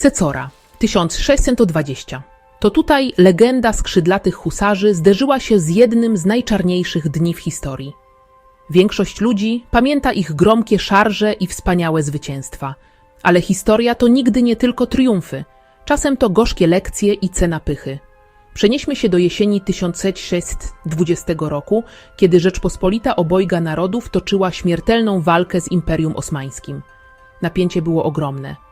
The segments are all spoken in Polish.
Cecora, 1620. To tutaj legenda skrzydlatych husarzy zderzyła się z jednym z najczarniejszych dni w historii. Większość ludzi pamięta ich gromkie szarże i wspaniałe zwycięstwa, ale historia to nigdy nie tylko triumfy, czasem to gorzkie lekcje i cena pychy. Przenieśmy się do jesieni 1620 roku, kiedy Rzeczpospolita obojga narodów toczyła śmiertelną walkę z Imperium Osmańskim. Napięcie było ogromne.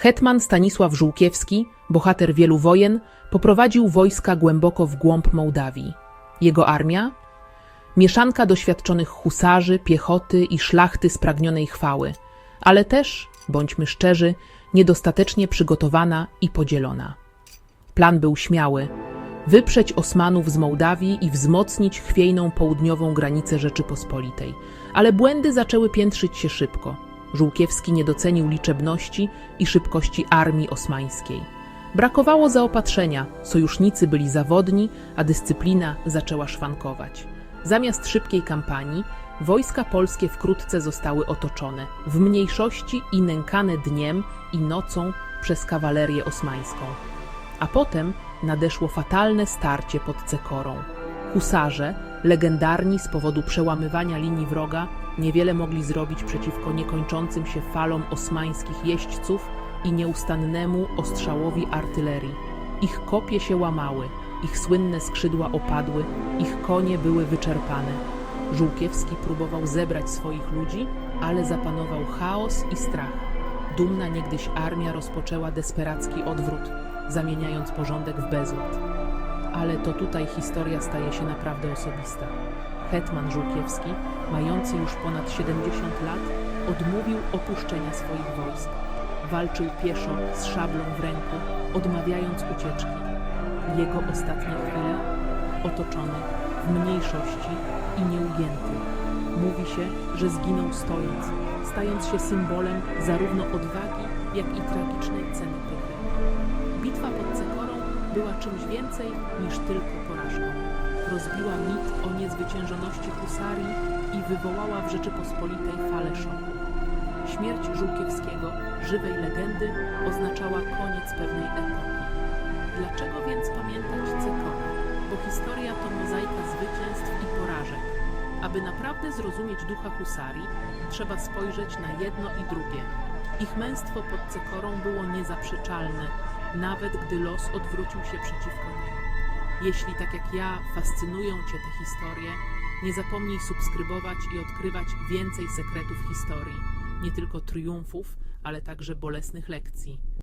Hetman Stanisław Żółkiewski, bohater wielu wojen, poprowadził wojska głęboko w głąb Mołdawii. Jego armia? Mieszanka doświadczonych husarzy, piechoty i szlachty spragnionej chwały, ale też, bądźmy szczerzy, niedostatecznie przygotowana i podzielona. Plan był śmiały. Wyprzeć Osmanów z Mołdawii i wzmocnić chwiejną południową granicę Rzeczypospolitej. Ale błędy zaczęły piętrzyć się szybko. Żółkiewski nie docenił liczebności i szybkości armii osmańskiej. Brakowało zaopatrzenia, sojusznicy byli zawodni, a dyscyplina zaczęła szwankować. Zamiast szybkiej kampanii, wojska polskie wkrótce zostały otoczone, w mniejszości i nękane dniem i nocą przez kawalerię osmańską. A potem nadeszło fatalne starcie pod Cekorą. Husarze, legendarni z powodu przełamywania linii wroga, niewiele mogli zrobić przeciwko niekończącym się falom osmańskich jeźdźców i nieustannemu ostrzałowi artylerii. Ich kopie się łamały, ich słynne skrzydła opadły, ich konie były wyczerpane. Żółkiewski próbował zebrać swoich ludzi, ale zapanował chaos i strach. Dumna niegdyś armia rozpoczęła desperacki odwrót, zamieniając porządek w bezład. Ale to tutaj historia staje się naprawdę osobista. Hetman Żółkiewski, mający już ponad 70 lat, odmówił opuszczenia swoich wojsk. Walczył pieszo z szablą w ręku, odmawiając ucieczki. Jego ostatnie chwile otoczony, w mniejszości i nieugięty. Mówi się, że zginął stojąc, stając się symbolem zarówno odwagi, jak i tragicznej ceny pychy. Bitwa pod Cekorą była czymś więcej niż tylko porażką. Rozbiła mit o niezwyciężoności husarii i wywołała w Rzeczypospolitej falę szoku. Śmierć Żółkiewskiego, żywej legendy, oznaczała koniec pewnej epoki. Dlaczego więc pamiętać Cekorę? Bo historia to mozaika zwycięstw i porażek. Aby naprawdę zrozumieć ducha husarii, trzeba spojrzeć na jedno i drugie. Ich męstwo pod Cekorą było niezaprzeczalne, nawet gdy los odwrócił się przeciwko nim. Jeśli tak jak ja fascynują Cię te historie, nie zapomnij subskrybować i odkrywać więcej sekretów historii, nie tylko triumfów, ale także bolesnych lekcji.